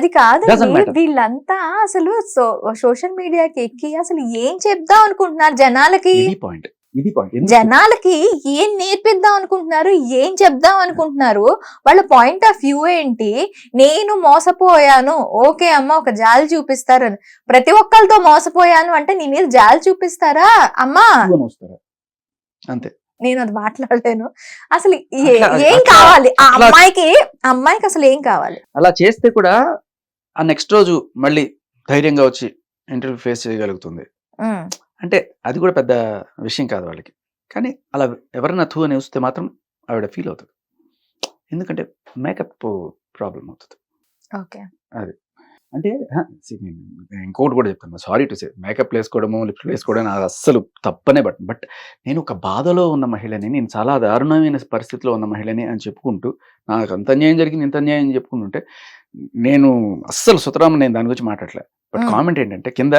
అది కాదండి matter. వీళ్ళంతా అసలు సోషల్ మీడియాకి ఎక్కి అసలు ఏం చెప్దాం అనుకుంటున్నారు జనాలకి? ఇది పాయింట్. ఇది పాయింట్. జనాలకి ఏం నేర్పిద్దాం అనుకుంటున్నారు? ఏం చెప్దాం అనుకుంటున్నారు? వాళ్ళ పాయింట్ ఆఫ్ వ్యూ ఏంటి? నేను మోసపోయాను. ఓకే అమ్మ ఒక జాలి చూపిస్తారు అని. ప్రతి ఒక్కరితో మోసపోయాను అంటే నీ మీద జాలి చూపిస్తారా అమ్మా? అంతే. నేను అది మాట్లాడలేను. అసలు ఏ- కావాలి? ఆ అమ్మాయికి అమ్మాయికి అసలు ఏం కావాలి? అలా చేస్తే కూడా ఆ నెక్స్ట్ రోజు మళ్ళీ ధైర్యంగా వచ్చి ఇంటర్వ్యూ ఫేస్ చేయగలుగుతుంది. అంటే అది కూడా పెద్ద విషయం కాదు వాళ్ళకి. కానీ అలా ఎవరైనా థూ అని వస్తే మాత్రం ఆవిడ ఫీల్ అవుతుంది. ఎందుకంటే మేకప్ ప్రాబ్లం అవుతుంది. ఓకే. అంటే ఇంకోటి కూడా చెప్తాను సారీ టు సే మేకప్ వేసుకోవడము లిప్స్టిక్ వేసుకోవడం అది అస్సలు తప్పనే బట్ బట్ నేను ఒక బాధలో ఉన్న మహిళని నేను చాలా దారుణమైన పరిస్థితిలో ఉన్న మహిళని అని చెప్పుకుంటూ నాకు అంత అన్యాయం జరిగింది ఇంత అన్యాయం అని చెప్పుకుంటుంటే నేను అస్సలు సుతరామ నేను దాని గురించి మాట్లాడలే బట్. కామెంట్ ఏంటంటే కింద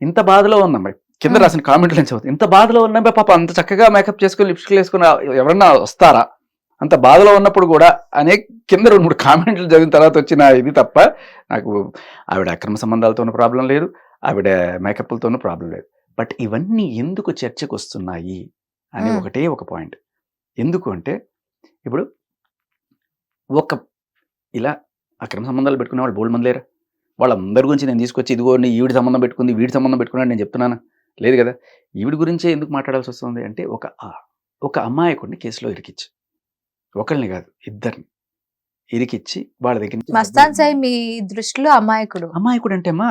ఇంత బాధలో ఉన్న కింద. రాసిన కామెంట్లు నుంచి చదువుతాను ఇంత బాధలో ఉన్న పాప అంత చక్కగా మేకప్ చేసుకొని లిప్స్టిక్ వేసుకొని ఎవరన్నా వస్తారా అంత బాధలో ఉన్నప్పుడు కూడా అనే కింద రెండు మూడు కామెంట్లు చదివిన తర్వాత వచ్చిన ఇది తప్ప నాకు ఆవిడ అక్రమ సంబంధాలతోనూ ప్రాబ్లం లేదు ఆవిడ మేకప్లతోనూ ప్రాబ్లం లేదు. బట్ ఇవన్నీ ఎందుకు చర్చకు వస్తున్నాయి అని. ఒకటే ఒక పాయింట్. ఎందుకు అంటే ఇప్పుడు ఒక ఇలా అక్రమ సంబంధాలు పెట్టుకునే వాళ్ళు బోల్డ్ మంది లేరా? వాళ్ళందరి గురించి నేను తీసుకొచ్చి ఇదిగోండి ఈవిడి సంబంధం పెట్టుకుంది వీడి సంబంధం పెట్టుకున్నాడు నేను చెప్తున్నాను? లేదు కదా? ఈవిడి గురించే ఎందుకు మాట్లాడాల్సి వస్తుంది అంటే ఒక ఒక అమ్మాయికుడిని కేసులో ఇరికిచ్చి. ఒకళ్ళని కాదు ఇద్దరిని. ఇరికిచ్చి వాళ్ళ దగ్గర మస్తాన్ సాయి మీ దృష్టిలో అమాయకుడు. అమాయకుడు అంటే అమ్మా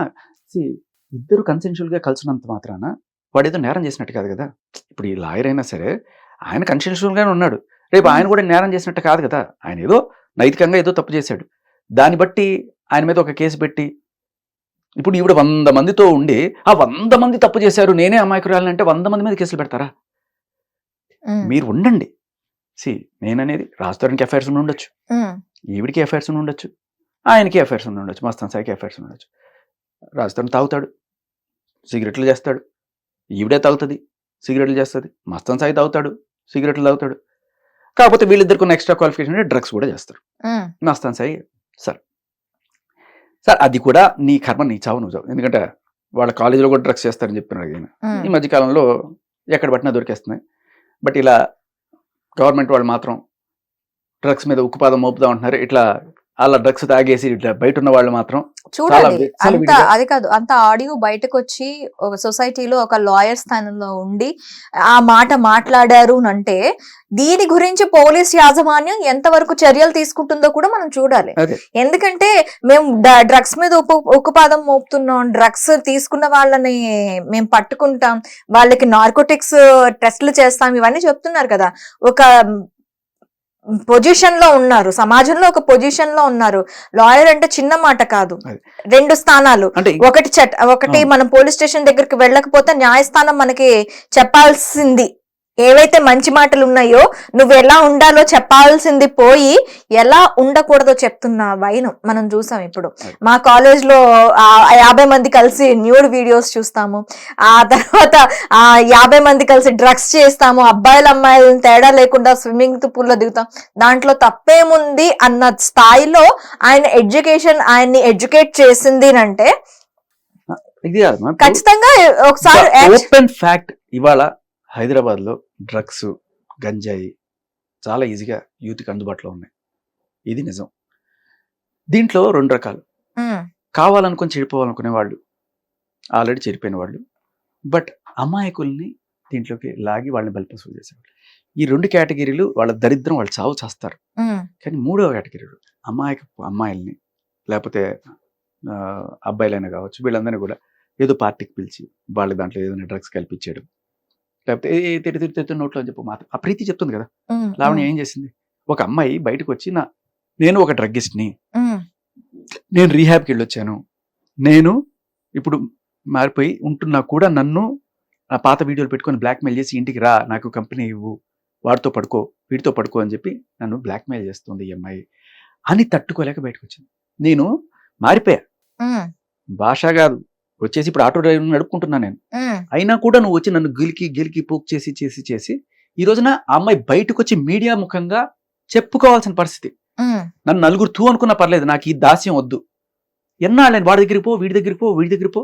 ఇద్దరు కన్సెన్షువల్గా కలిసినంత మాత్రాన వాడు ఏదో నేరం చేసినట్టు కాదు కదా. ఇప్పుడు ఈ లాయర్ అయినా సరే ఆయన కన్సెన్షువల్ గానే ఉన్నాడు. రేపు ఆయన కూడా నేరం చేసినట్టు కాదు కదా. ఆయన ఏదో నైతికంగా ఏదో తప్పు చేశాడు. దాన్ని బట్టి ఆయన మీద ఒక కేసు పెట్టి ఇప్పుడు ఈవిడ వంద మందితో ఉండి ఆ వంద మంది తప్పు చేశారు నేనే అమాయకురాలని అంటే వంద మంది మీద కేసులు పెడతారా? మీరు ఉండండి. సి నేననేది రాజధానికి అఫైర్స్ ఉండి ఉండొచ్చు. ఈవిడికి అఫైర్స్ ఉండి ఉండొచ్చు. ఆయనకి అఫైర్స్ ఉండి ఉండొచ్చు. మస్తాన్ సాయికి అఫైర్స్ ఉండి ఉండొచ్చు. రాజస్థాన్ తాగుతాడు. సిగరెట్లు చేస్తాడు. ఈవిడే తాగుతుంది. సిగరెట్లు చేస్తుంది. మస్తాన్ సాయి తాగుతాడు. సిగరెట్లు తాగుతాడు. కాకపోతే వీళ్ళిద్దరికి ఉన్న ఎక్స్ట్రా క్వాలిఫికేషన్ అంటే డ్రగ్స్ కూడా చేస్తారు. మస్తాన్ సాయి సార్. సార్ అది కూడా నీ కర్మ నీ చావు నువ్వు చావు. ఎందుకంటే వాళ్ళ కాలేజీలో కూడా డ్రగ్స్ చేస్తారని చెప్తున్నాడు ఈయన. ఈ ఉమ్. మధ్య కాలంలో ఎక్కడ పట్టినా దొరికేస్తున్నాయి. బట్ ఇలా గవర్నమెంట్ వాళ్ళు మాత్రం డ్రగ్స్ మీద ఉక్కుపాదం మోపుదాం అంటున్నారు. ఇట్లా అలా డ్రగ్స్ తాగేసి ఇట్లా బయట ఉన్న వాళ్ళు మాత్రం చాలా అంత అది కాదు అంత ఆడియో బయటకు వచ్చి ఒక సొసైటీలో ఒక లాయర్ స్థానంలో ఉండి ఆ మాట మాట్లాడారు అంటే దీని గురించి పోలీస్ యాజమాన్యం ఎంతవరకు చర్యలు తీసుకుంటుందో కూడా మనం చూడాలి. ఎందుకంటే మేము డ్రగ్స్ మీద ఉప్పు ఉక్కుపాదం మోపుతున్నాం డ్రగ్స్ తీసుకున్న వాళ్ళని మేము పట్టుకుంటాం వాళ్ళకి నార్కోటిక్స్ టెస్ట్లు చేస్తాం ఇవన్నీ చెప్తున్నారు కదా. ఒక పొజిషన్లో ఉన్నారు. సమాజంలో ఒక పొజిషన్లో ఉన్నారు. లాయర్ అంటే చిన్న మాట కాదు. రెండు స్థానాలు. అంటే ఒకటి చట్ ఒకటి. మనం పోలీస్ స్టేషన్ దగ్గరికి వెళ్ళకపోతే న్యాయస్థానం మనకి చెప్పాల్సింది. ఏవైతే మంచి మాటలు ఉన్నాయో నువ్వు ఎలా ఉండాలో చెప్పాల్సింది పోయి ఎలా ఉండకూడదో చెప్తున్న వైను. మనం చూసాం ఇప్పుడు. మా కాలేజ్లో యాభై మంది కలిసి న్యూడ్ వీడియోస్ చూస్తాము. ఆ తర్వాత ఆ యాభై మంది కలిసి డ్రగ్స్ చేస్తాము. అబ్బాయిలు అమ్మాయిలను తేడా లేకుండా స్విమ్మింగ్ పూల్లో దిగుతాం. దాంట్లో తప్పేముంది అన్న స్థాయిలో ఆయన ఎడ్యుకేషన్ ఆయన్ని ఎడ్యుకేట్ చేసింది అంటే ఖచ్చితంగా ఒకసారి ఓపెన్ ఫ్యాక్ట్ ఇవాళ హైదరాబాద్లో డ్రగ్స్ గంజాయి చాలా ఈజీగా యూత్కి అందుబాటులో ఉన్నాయి. ఇది నిజం. దీంట్లో రెండు రకాలు. కావాలనుకొని చెడిపోవాలనుకునే వాళ్ళు ఆల్రెడీ చెడిపోయిన వాళ్ళు బట్ అమాయకుల్ని దీంట్లోకి లాగి వాళ్ళని బలిపసులు చేసేవాళ్ళు. ఈ రెండు కేటగిరీలు వాళ్ళ దరిద్రం వాళ్ళు చావు చేస్తారు. కానీ మూడవ కేటగిరీలు అమాయక అమ్మాయిల్ని లేకపోతే అబ్బాయిలైనా కావచ్చు వీళ్ళందరినీ కూడా ఏదో పార్టీకి పిలిచి వాళ్ళ దాంట్లో ఏదైనా డ్రగ్స్ కల్పించేయడం లేకపోతే ఏ తిరి తిరి నోట్లో అని చెప్పి మాత్రం ఆ ప్రీతి చెప్తుంది కదా. లావణ్య ఏం చేసింది? ఒక అమ్మాయి బయటకు వచ్చి నా నేను ఒక డ్రగ్గిస్ట్ని. నేను రీహాబ్కి వెళ్ళొచ్చాను. నేను ఇప్పుడు మారిపోయి ఉంటున్నా కూడా నన్ను నా పాత వీడియోలు పెట్టుకొని బ్లాక్మెయిల్ చేసి ఇంటికి రా నాకు కంపెనీ ఇవ్వు. వాడితో పడుకో వీడితో పడుకో అని చెప్పి నన్ను బ్లాక్మెయిల్ చేస్తుంది ఈ అమ్మాయి. అని తట్టుకోలేక బయటకు వచ్చింది నేను మారిపోయా. భాష కాదు. వచ్చేసి ఇప్పుడు ఆటో డ్రైవర్ నడుపుకుంటున్నా నేను. అయినా కూడా నువ్వు వచ్చి నన్ను గిలికి గిలికి పోక్ చేసి చేసి చేసి ఈ రోజున ఆ అమ్మాయి బయటకు వచ్చి మీడియా ముఖంగా చెప్పుకోవాల్సిన పరిస్థితి. నన్ను నలుగురు తూ అనుకున్నా పర్లేదు నాకు ఈ దాస్యం వద్దు. ఎన్నాళ్ళని వాడి దగ్గరికి పో వీడి దగ్గరికి పో వీడి దగ్గరికి పో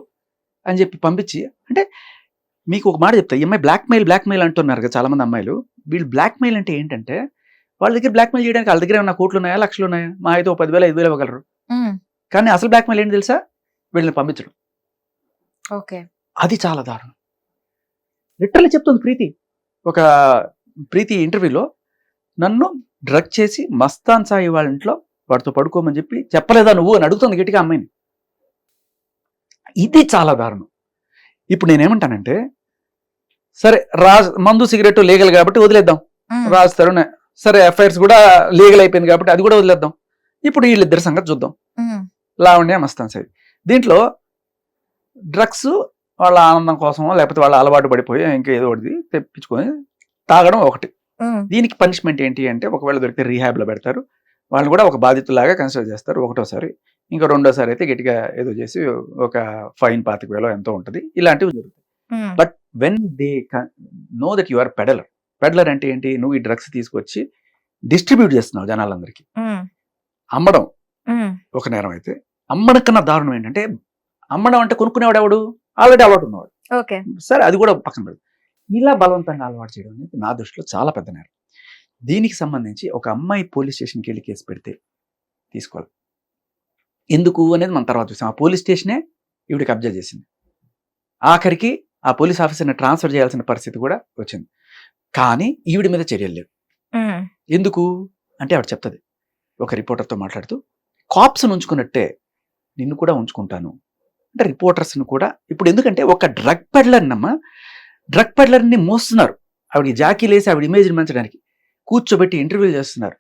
అని చెప్పి పంపించి అంటే మీకు ఒక మాట చెప్తా ఈ అమ్మాయి బ్లాక్ మెయిల్ బ్లాక్ మెయిల్ అంటున్నారు కదా చాలా మంది అమ్మాయిలు. వీళ్ళు బ్లాక్ మెయిల్ అంటే ఏంటంటే వాళ్ళ దగ్గర బ్లాక్ మెయిల్ చేయడానికి వాళ్ళ దగ్గర ఏమన్నా కోట్లు ఉన్నాయా లక్షలు ఉన్నాయా మా అయితే ఒక పదివేల ఐదు వేలు ఇవ్వగలరు. కానీ అసలు బ్లాక్ మెయిల్ ఏంటి తెలుసా? వీళ్ళని పంపించడం ఓకే. అది చాలా దారుణం. లిటరల్లీ చెప్తుంది ప్రీతి. ఒక ప్రీతి ఇంటర్వ్యూలో నన్ను డ్రగ్ చేసి మస్తాన్ సాయి వాళ్ళ ఇంట్లో వాడితో పడుకోమని చెప్పి చెప్పలేదా నువ్వు అని అడుగుతుంది గట్టిగా అమ్మాయిని. ఇది చాలా దారుణం. ఇప్పుడు నేనేమంటానంటే సరే రా మందు సిగరెట్ లీగల్ కాబట్టి వదిలేద్దాం. రాస్తారు సరే ఎఫ్ఐఆర్స్ కూడా లీగల్ అయిపోయింది కాబట్టి అది కూడా వదిలేద్దాం. ఇప్పుడు వీళ్ళిద్దరి సంగతి చూద్దాం. లావణ్య మస్తాన్ సాయి. దీంట్లో డ్రగ్స్ వాళ్ళ ఆనందం కోసమో లేకపోతే వాళ్ళ అలవాటు పడిపోయి ఇంకా ఏదో ఒకటి తెప్పించుకొని తాగడం ఒకటి. దీనికి పనిష్మెంట్ ఏంటి అంటే ఒకవేళ దొరికితే రీహాబ్లో పెడతారు. వాళ్ళు కూడా ఒక బాధితులాగా కన్సిడర్ చేస్తారు ఒకటోసారి. ఇంకా రెండోసారి అయితే గట్టిగా ఏదో చేసి ఒక ఫైన్ పాతిక వేలో ఎంతో ఉంటుంది. ఇలాంటివి జరుగుతాయి. But when they know that you are peddler. Peddler అంటే ఏంటి? నువ్వు ఈ డ్రగ్స్ తీసుకొచ్చి డిస్ట్రిబ్యూట్ చేస్తున్నావు జనాలందరికీ. అమ్మడం. ఒక నేరం అయితే. అమ్మడం కన్నా దారుణం ఏంటంటే అమ్మడం అంటే కొనుక్కునేవాడు ఎవడు ఆల్రెడీ అలవాటు ఉన్నవాడు. ఓకే. సరే అది కూడా పక్కన పెడదు. ఇలా బలవంతంగా అలవాటు చేయడం అనేది నా దృష్టిలో చాలా పెద్ద నేరం. దీనికి సంబంధించి ఒక అమ్మాయి పోలీస్ స్టేషన్కి వెళ్ళి కేసు పెడితే తీసుకోవాలి. ఎందుకు అనేది మన తర్వాత చూసాం ఆ పోలీస్ స్టేషనే ఈవిడికి అబ్జర్వ్ చేసింది. ఆఖరికి ఆ పోలీస్ ఆఫీసర్ని ట్రాన్స్ఫర్ చేయాల్సిన పరిస్థితి కూడా వచ్చింది. కానీ ఈవిడి మీద చర్యలు లేవు. ఎందుకు? అంటే ఆవిడ చెప్తుంది. ఒక రిపోర్టర్తో మాట్లాడుతూ కాప్స్ను ఉంచుకున్నట్టే నిన్ను కూడా ఉంచుకుంటాను. అంటే రిపోర్టర్స్ని కూడా. ఇప్పుడు ఎందుకంటే ఒక డ్రగ్ పెడ్లర్నమ్మా డ్రగ్ పెడ్లర్ని మోస్తున్నారు. ఆవిడ జాకీలు వేసి ఆవిడ ఇమేజ్ని పెంచడానికి కూర్చోబెట్టి ఇంటర్వ్యూలు చేస్తున్నారు.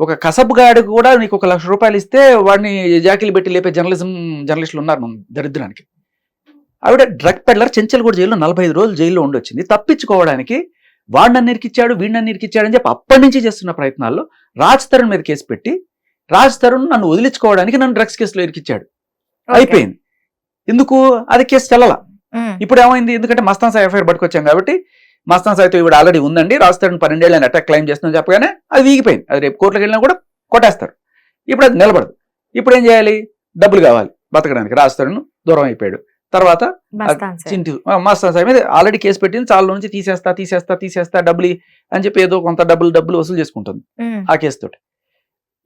ఒక కసబ్ గాడికి కూడా నీకు ఒక లక్ష రూపాయలు ఇస్తే వాడిని జాకీలు పెట్టి లేపే జర్నలిజం జర్నలిస్టులు ఉన్నారు దరిద్రానికి. ఆవిడ డ్రగ్ పెడ్లర్ చెంచల్గూడ జైల్లో నలభై ఐదు రోజులు జైల్లో ఉండొచ్చింది. తప్పించుకోవడానికి వాడు నన్ను ఇరికిచ్చాడు వీడు నన్ను ఇరికిచ్చాడు అని చెప్పి అప్పటి నుంచి చేస్తున్న ప్రయత్నాల్లో రాజ్ తరుణ్ మీద కేసు పెట్టి రాజ్ తరుణ్ నన్ను వదిలించుకోవడానికి నన్ను డ్రగ్స్ కేసులో ఇరికిచ్చాడు. అయిపోయింది. ఎందుకు? అది కేసు చెల్లలా. ఇప్పుడు ఏమైంది? ఎందుకంటే మస్తాన్ సాయి ఎఫ్ఐఆర్ పట్టుకొచ్చాం కాబట్టి మస్తాన్ సాయితో ఇవిడ ఆల్రెడీ ఉందండి. రాజ్ తరుణ్ పన్నెండేళ్ళు అటాక్ క్లైమ్ చేస్తుందని చెప్పగానే అది వీగిపోయింది. అది రేపు కోర్టులకు వెళ్ళినా కూడా కొట్టేస్తారు. ఇప్పుడు అది నిలబడదు. ఇప్పుడు ఏం చేయాలి? డబ్బులు కావాలి. బతకడానికి రాజ్ తరుణ్ దూరం అయిపోయాడు. తర్వాత. చింటి మస్తాన్ సాయి మీద ఆల్రెడీ కేసు పెట్టింది. చాలా నుంచి తీసేస్తా తీసేస్తా తీసేస్తా డబ్బులు అని చెప్పి ఏదో కొంత డబ్బులు డబ్బులు వసూలు చేసుకుంటుంది ఆ కేసు తోటి.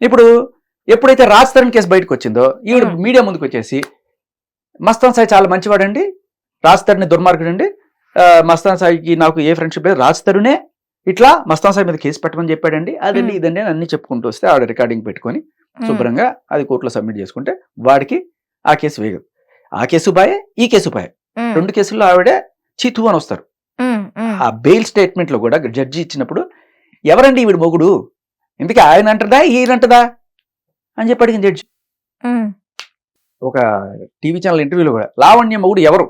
ఇప్పుడు ఎప్పుడైతే రాజ్ తరుణ్ కేసు బయటకు వచ్చిందో ఈవిడ. మీడియా ముందుకు వచ్చేసి మస్తాన్ సాయి చాలా మంచివాడండి. రాజ్ తరుణ్ దుర్మార్గుడు అండి మస్తాన్ సాయికి నాకు ఏ ఫ్రెండ్షిప్ లేదు. రాజ్ తరుణే ఇట్లా మస్తాన్ సాయి మీద కేసు పెట్టమని చెప్పాడండి. అదండి. ఇదండి అని అన్ని చెప్పుకుంటూ వస్తే ఆవిడ రికార్డింగ్ పెట్టుకొని శుభ్రంగా అది కోర్టులో సబ్మిట్ చేసుకుంటే వాడికి ఆ కేసు వేయదు ఆ కేసు బాయే ఈ కేసు బాయే. రెండు కేసుల్లో ఆవిడే చితు అని వస్తారు. ఆ బెయిల్ స్టేట్మెంట్లో కూడా జడ్జి ఇచ్చినప్పుడు ఎవరండి ఈవిడ మొగుడు? ఇందుకే ఆయన అంటదా? ఈయన అంటదా? అని చెప్పి అడిగింది జడ్జి. ఒక టీవీ ఛానల్ ఇంటర్వ్యూలో కూడా లావణ్య మొగుడు ఎవరు?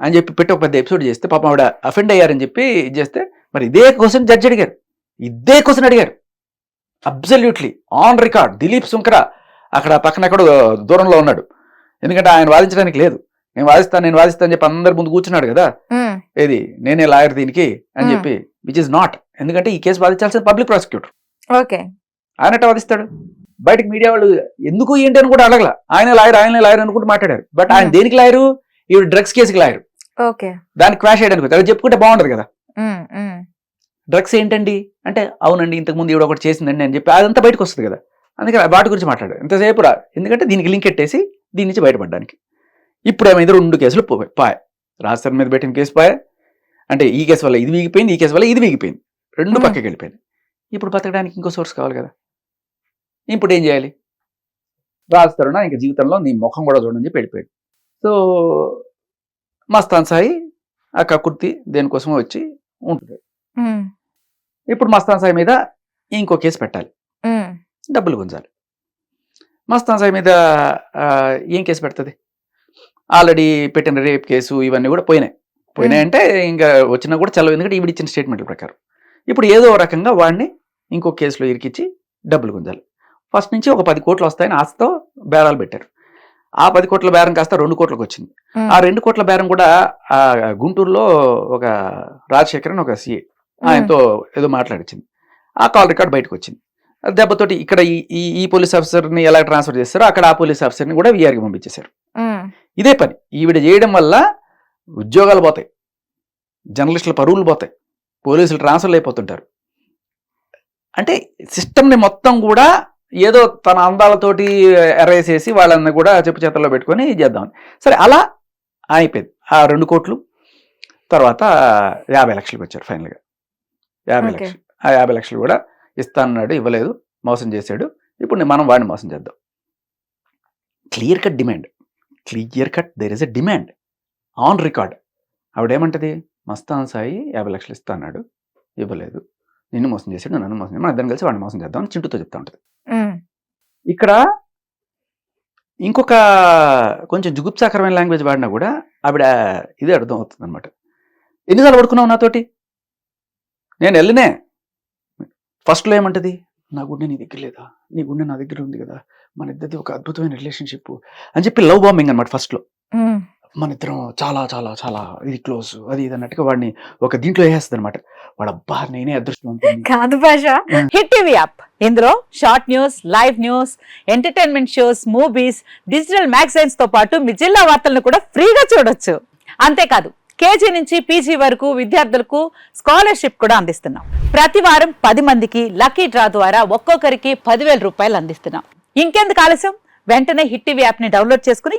అని చెప్పి పెట్టి ఒక పెద్ద ఎపిసోడ్ చేస్తే పాపం ఆవిడ అఫెండ్ అయ్యారని చెప్పి ఇది చేస్తే మరి ఇదే క్వశ్చన్ జడ్జి అడిగారు. ఇదే క్వశ్చన్ అడిగారు. Absolutely on record Dileep Sunkara అక్కడ పక్కన ఎక్కడో దూరంలో ఉన్నాడు. ఎందుకంటే ఆయన వాదించడానికి లేదు. నేను వాదిస్తాను నేను వాదిస్తాను అని చెప్పి అందరి ముందు కూర్చున్నాడు కదా. ఏది? నేనే లాయర్ దీనికి అని. చెప్పి విచ్ ఇస్ నాట్ ఎందుకంటే ఈ కేసు వాదించాల్సిన పబ్లిక్ ప్రాసిక్యూటర్ ఓకే. ఆయనట వాదిస్తాడు? బయటకు మీడియా వాళ్ళు ఎందుకు ఏంటి అని కూడా అడగల. ఆయన లాయర్ ఆయన లాయర్ అనుకుంటూ మాట్లాడారు. బట్ ఆయన. దేనికి లాయరు? ఈవిడ డ్రగ్స్ కేసుకి లాయరు. ఓకే. దానికి క్వాష్ చేయడానికి వచ్చారు. అది చెప్పుకుంటే బాగుండదు కదా. డ్రగ్స్ ఏంటండి? అంటే అవునండి ఇంతకు ముందు ఈవిడ ఒకటి చేసిందండి అని చెప్పి అదంతా బయటకు వస్తుంది కదా. అందుకని వాటి గురించి మాట్లాడారు. ఎంతసేపు రా. ఎందుకంటే దీనికి లింక్ ఎట్టేసి దీని నుంచి బయటపడడానికి. ఇప్పుడు ఏమైంది? రెండు కేసులు పోయాయి పాయ. రాజస్థాన్ మీద పెట్టిన కేసు పాయ. అంటే ఈ కేసు వల్ల ఇది వీగిపోయింది ఈ కేసు వల్ల ఇది వీగిపోయింది. రెండు. పక్కకి వెళ్ళిపోయింది. ఇప్పుడు బతకడానికి ఇంకో సోర్స్ కావాలి కదా. ఇప్పుడు ఏం చేయాలి? రాజతరుణ ఇంకా జీవితంలో నీ ముఖం కూడా చూడని చెప్పి వెళ్ళిపోయాడు. సో మస్తాన్ సాయి ఆ కకుర్తి దేనికోసమో వచ్చి ఉంటుంది ఇప్పుడు మస్తాన్ సాయి మీద ఇంకో కేసు పెట్టాలి. డబ్బులు గుంజాలి. మస్తాన్ సాయి మీద ఏం కేసు పెడుతుంది? ఆల్రెడీ పెట్టిన రేప్ కేసు ఇవన్నీ కూడా పోయినాయి. పోయినాయి అంటే ఇంకా వచ్చినా కూడా చల్లవు ఎందుకంటే ఈవిడ ఇచ్చిన స్టేట్మెంట్ల ప్రకారం. ఇప్పుడు ఏదో రకంగా వాడిని ఇంకో కేసులో ఇరికిచ్చి డబ్బులు గుంజాలి. ఫస్ట్ నుంచి ఒక పది కోట్లు వస్తాయని ఆశతో బేరాలు పెట్టారు. ఆ పది కోట్ల బేరం కాస్త రెండు కోట్లకు వచ్చింది. ఆ. రెండు కోట్ల బేరం కూడా ఆ గుంటూరులో ఒక రాజశేఖర్ అని ఒక సిఏ ఆయనతో ఏదో మాట్లాడించింది ఆ కాల్ రికార్డ్ బయటకు వచ్చింది. దెబ్బతోటి ఇక్కడ ఈ ఈ పోలీస్ ఆఫీసర్ని ఎలా ట్రాన్స్ఫర్ చేస్తారో అక్కడ ఆ పోలీస్ ఆఫీసర్ని కూడా వీఆర్కి పంపించేశారు. ఇదే ఇదే పని. ఈవిడ చేయడం వల్ల ఉద్యోగాలు పోతాయి. జర్నలిస్టుల పరువులు పోతాయి. పోలీసులు ట్రాన్స్ఫర్లు అయిపోతుంటారు. అంటే సిస్టమ్ని మొత్తం కూడా ఏదో తన అందాలతోటి ఎరేసేసి వాళ్ళని కూడా చెప్పు చేతల్లో పెట్టుకొని చేద్దామని సరే అలా అయిపోయింది ఆ రెండు కోట్లు తర్వాత యాభై లక్షలకు వచ్చారు ఫైనల్గా. యాభై. లక్షలు. ఆ యాభై లక్షలు కూడా ఇస్తానన్నాడు ఇవ్వలేదు మోసం చేశాడు. ఇప్పుడు మనం వాడిని మోసం చేద్దాం. Clear cut demand. Clear cut there is a demand on record ఆవిడేమంటది? Mastan Sai యాభై లక్షలు ఇస్తా అన్నాడు ఇవ్వలేదు. నిన్ను మోసం చేశాడు నన్ను మోసం చేశాడు. మన ఇద్దరం కలిసి వాడిని మోసం చేద్దాం అని చింటూతో చెప్తా ఉంటుంది. ఇక్కడ ఇంకొక కొంచెం జుగుప్సాకరమైన లాంగ్వేజ్ వాడినా కూడా ఆవిడ ఇదే అర్థం అవుతుంది అనమాట ఎన్నిసార్లు పడుకున్నావు నాతోటి? నేను వెళ్ళినే. ఫస్ట్లో ఏమంటది? నా గుండె నీ దగ్గర లేదా? నీ గుండె నా దగ్గర ఉంది కదా. మన ఇద్దరిది ఒక అద్భుతమైన రిలేషన్షిప్ అని చెప్పి లవ్ బాంబింగ్ అనమాట ఫస్ట్లో మన ఇద్దరం చాలా చాలా చాలా ఇది క్లోజ్ అది ఇది అన్నట్టుగా వాడిని ఒక దీంట్లో వేసేస్తుంది అనమాట వాడు అబ్బా నేనే అదృష్టవంతుని కాదు భాష. Hit TV app. ఇందులో short news live news entertainment shows movies digital మ్యాగజైన్స్తో పాటు మీ జిల్లా వార్తలను కూడా ఫ్రీగా చూడొచ్చు. అంతేకాదు కేజీ నుంచి పీజీ వరకు విద్యార్థులకు స్కాలర్షిప్ కూడా అందిస్తున్నాం. ప్రతి వారం పది మందికి లక్కీ డ్రా ద్వారా ఒక్కొక్కరికి పదివేల రూపాయలు అందిస్తున్నాం. ఇంకెందుకు ఆలస్యం? వెంటనే హిట్ టీవీ యాప్ని డౌన్లోడ్ చేసుకుని